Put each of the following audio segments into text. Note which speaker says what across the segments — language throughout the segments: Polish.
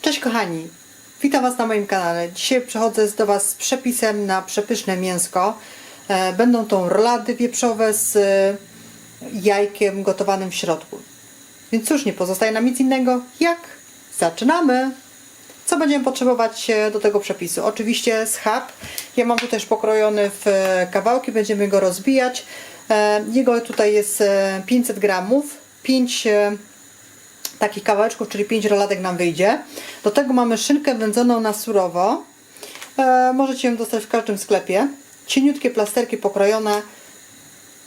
Speaker 1: Cześć kochani, witam Was na moim kanale. Dzisiaj przechodzę do Was z przepisem na przepyszne mięsko. E, Będą to rolady wieprzowe z e, jajkiem gotowanym w środku. Więc cóż, nie pozostaje nam nic innego, jak zaczynamy! Co będziemy potrzebować do tego przepisu? Oczywiście schab. Ja mam tutaj już pokrojony w e, kawałki, będziemy go rozbijać. E, Jego tutaj jest e, 500 gramów. 5 takich kawałeczków, czyli 5 roladek nam wyjdzie. Do tego mamy szynkę wędzoną na surowo. E, możecie ją dostać w każdym sklepie. Cieniutkie plasterki pokrojone.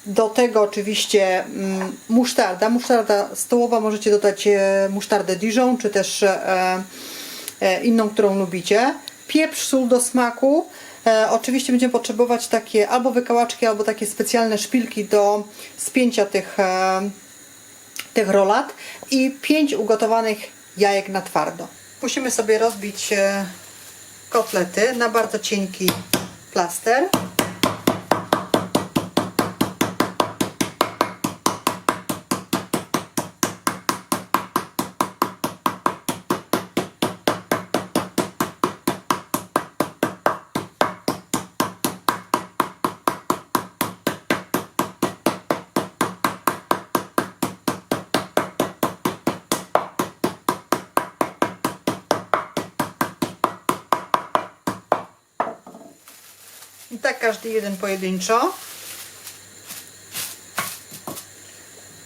Speaker 1: Do tego oczywiście mm, musztarda. Musztarda stołowa możecie dodać e, musztardę Dijon, czy też e, e, inną, którą lubicie. Pieprz, sól do smaku. E, oczywiście będziemy potrzebować takie albo wykałaczki, albo takie specjalne szpilki do spięcia tych e, tych rolat i 5 ugotowanych jajek na twardo. Musimy sobie rozbić e, kotlety na bardzo cienki plaster. Tak każdy jeden pojedynczo.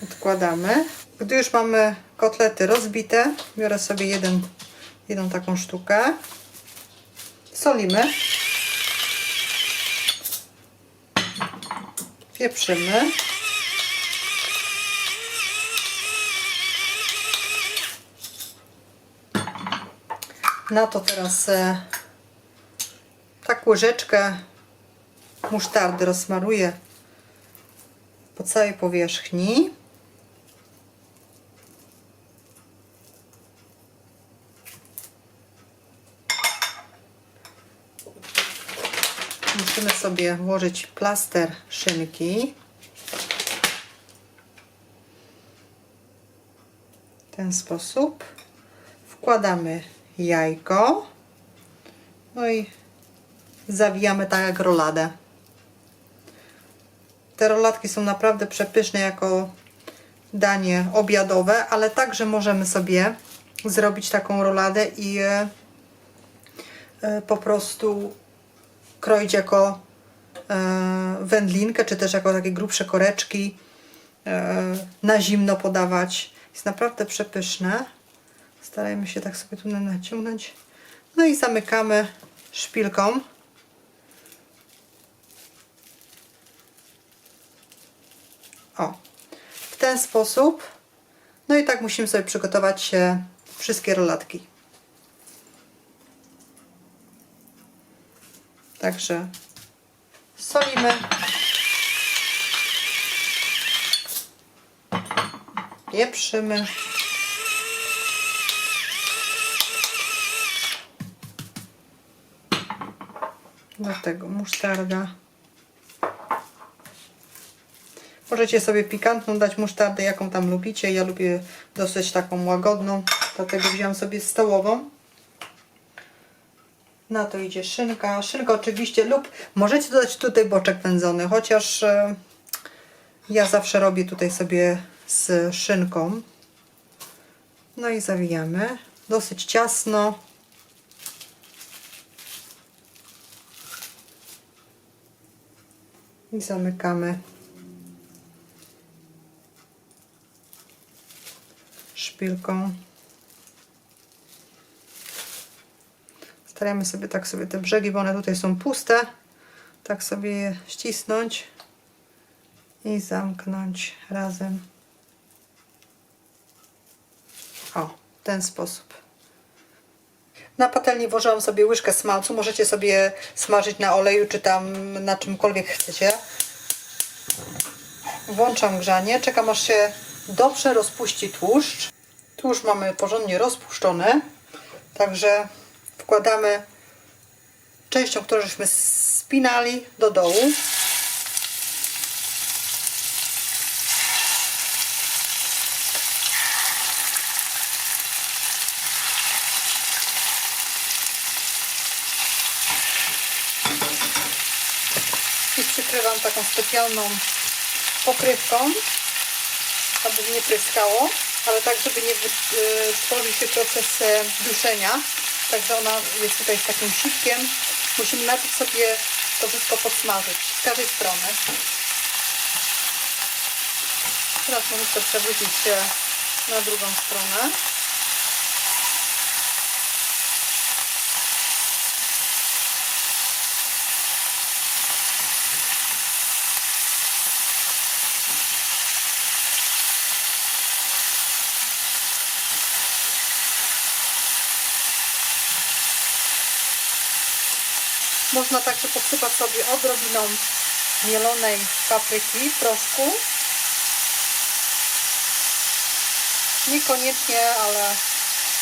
Speaker 1: Odkładamy. Gdy już mamy kotlety rozbite, biorę sobie jeden, jedną taką sztukę. Solimy. Pieprzymy. Na to teraz e, tak łyżeczkę musztardy rozsmaruję po całej powierzchni. Musimy sobie włożyć plaster szynki. W ten sposób. Wkładamy jajko. No i zawijamy tak jak roladę. Te rolatki są naprawdę przepyszne jako danie obiadowe, ale także możemy sobie zrobić taką roladę i e, po prostu kroić jako e, wędlinkę, czy też jako takie grubsze koreczki e, na zimno podawać. Jest naprawdę przepyszne. Starajmy się tak sobie tu naciągnąć. No i zamykamy szpilką. O, w ten sposób. No i tak musimy sobie przygotować e, wszystkie rolatki. Także solimy. Pieprzymy. Do tego musztarda. Możecie sobie pikantną dać musztardę, jaką tam lubicie. Ja lubię dosyć taką łagodną, dlatego wziąłem sobie stołową. Na to idzie szynka. Szynka oczywiście lub możecie dodać tutaj boczek wędzony, chociaż e, ja zawsze robię tutaj sobie z szynką. No i zawijamy. Dosyć ciasno. I zamykamy szpilką. Staramy sobie tak sobie te brzegi, bo one tutaj są puste, tak sobie je ścisnąć i zamknąć razem. O, w ten sposób. Na patelni włożyłam sobie łyżkę smalcu. Możecie sobie smażyć na oleju, czy tam na czymkolwiek chcecie. Włączam grzanie. Czekam aż się dobrze rozpuści tłuszcz. Tu już mamy porządnie rozpuszczone, także wkładamy częścią, którą żeśmy spinali do dołu. I przykrywam taką specjalną pokrywką, aby nie pryskało ale tak, żeby nie y, tworzył się proces e, duszenia. Także ona jest tutaj z takim sitkiem. Musimy najpierw sobie to wszystko podsmażyć z każdej strony. Teraz to przewrócić się na drugą stronę. Można także posypać sobie odrobiną mielonej papryki, proszku. Niekoniecznie, ale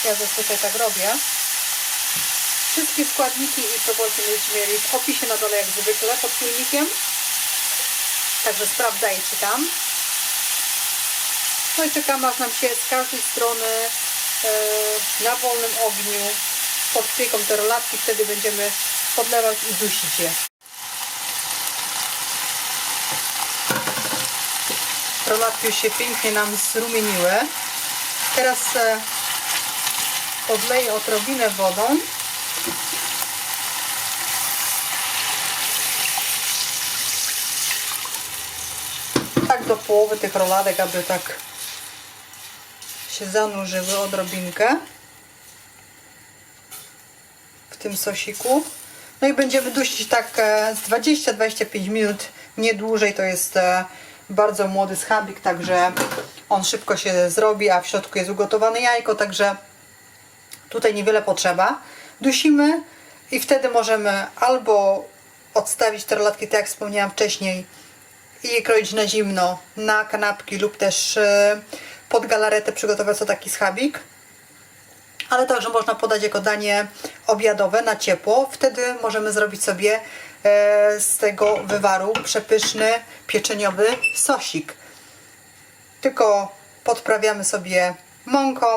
Speaker 1: ja zazwyczaj tak robię. Wszystkie składniki i proporcje będziecie mieli w opisie na dole jak zwykle pod filmikiem. Także sprawdzajcie tam. No i czekam aż nam się z każdej strony e, na wolnym ogniu podpieką te rolatki, wtedy będziemy podlewać i dusić je. Rolatki już się pięknie nam zrumieniły. Teraz e, podleję odrobinę wodą. Tak do połowy tych roladek, aby tak się zanurzyły odrobinkę w tym sosiku. No i będziemy dusić tak e, z 20-25 minut, nie dłużej. To jest e, bardzo młody schabik, także on szybko się zrobi, a w środku jest ugotowane jajko, także tutaj niewiele potrzeba. Dusimy i wtedy możemy albo odstawić te rolatki, tak jak wspomniałam wcześniej, i je kroić na zimno na kanapki lub też e, pod galaretę przygotować sobie taki schabik ale także można podać jako danie obiadowe na ciepło. Wtedy możemy zrobić sobie e, z tego wywaru przepyszny pieczeniowy sosik. Tylko podprawiamy sobie mąką,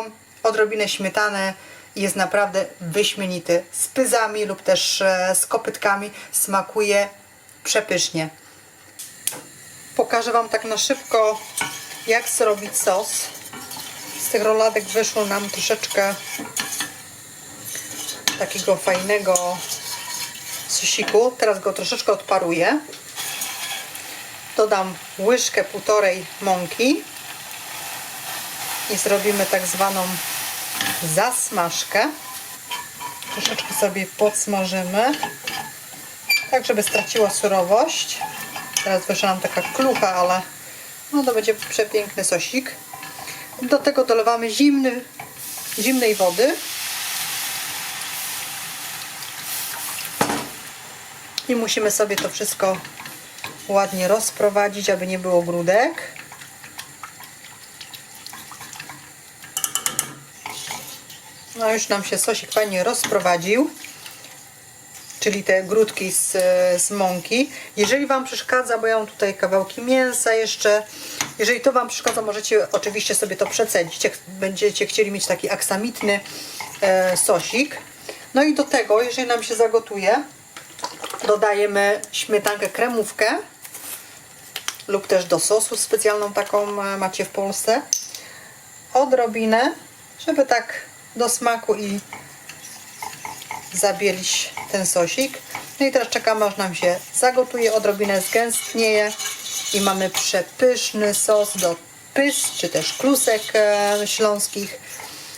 Speaker 1: odrobinę śmietany i jest naprawdę wyśmienity. Z pyzami lub też e, z kopytkami smakuje przepysznie. Pokażę Wam tak na szybko, jak zrobić sos. Z tych roladek wyszło nam troszeczkę takiego fajnego sosiku. Teraz go troszeczkę odparuję. Dodam łyżkę półtorej mąki i zrobimy tak zwaną zasmażkę. Troszeczkę sobie podsmażymy, tak żeby straciła surowość. Teraz wyszła nam taka klucha, ale no to będzie przepiękny sosik. Do tego dolewamy zimny, zimnej wody. I musimy sobie to wszystko ładnie rozprowadzić, aby nie było grudek. No już nam się sosik fajnie rozprowadził, czyli te grudki z, z mąki. Jeżeli Wam przeszkadza, bo ja mam tutaj kawałki mięsa jeszcze, jeżeli to Wam przeszkadza, możecie oczywiście sobie to przecedzić, jak będziecie chcieli mieć taki aksamitny e, sosik. No i do tego, jeżeli nam się zagotuje, dodajemy śmietankę kremówkę lub też do sosu specjalną taką e, macie w Polsce. Odrobinę, żeby tak do smaku i zabielić ten sosik. No i teraz czekamy aż nam się zagotuje, odrobinę zgęstnieje i mamy przepyszny sos do pys, czy też klusek e, śląskich,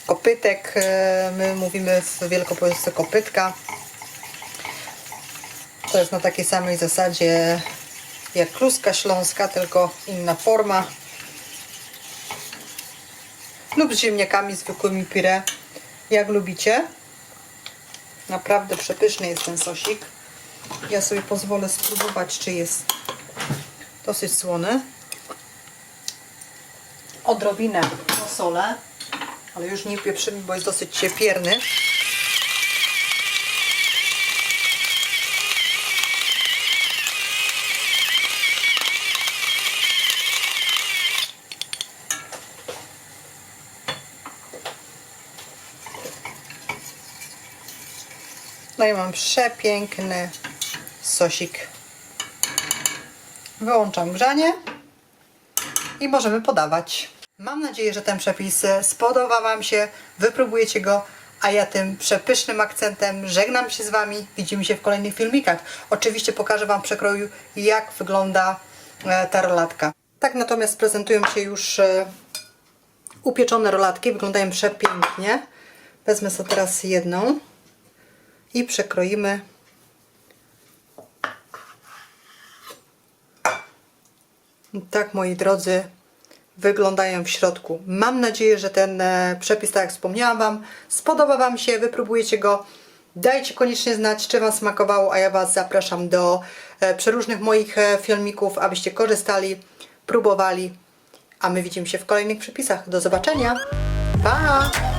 Speaker 1: kopytek, e, my mówimy w Wielkopolsce kopytka. To jest na takiej samej zasadzie jak kluska śląska, tylko inna forma. Lub z ziemniakami zwykłymi pire, jak lubicie. Naprawdę przepyszny jest ten sosik. Ja sobie pozwolę spróbować, czy jest dosyć słony. Odrobinę solę, ale już nie pieprzymy, bo jest dosyć ciepierny. No i mam przepiękny sosik Wyłączam grzanie i możemy podawać. Mam nadzieję, że ten przepis e, spodobał Wam się, wypróbujecie go, a ja tym przepysznym akcentem żegnam się z Wami. Widzimy się w kolejnych filmikach. Oczywiście pokażę Wam przekroju, jak wygląda e, ta rolatka. Tak natomiast prezentują się już e, upieczone rolatki, wyglądają przepięknie. Wezmę sobie teraz jedną i przekroimy Tak, moi drodzy, wyglądają w środku. Mam nadzieję, że ten e, przepis, tak jak wspomniałam Wam, spodoba Wam się, wypróbujecie go. Dajcie koniecznie znać, czy Wam smakowało, a ja Was zapraszam do e, przeróżnych moich e, filmików, abyście korzystali, próbowali, a my widzimy się w kolejnych przepisach. Do zobaczenia. Pa!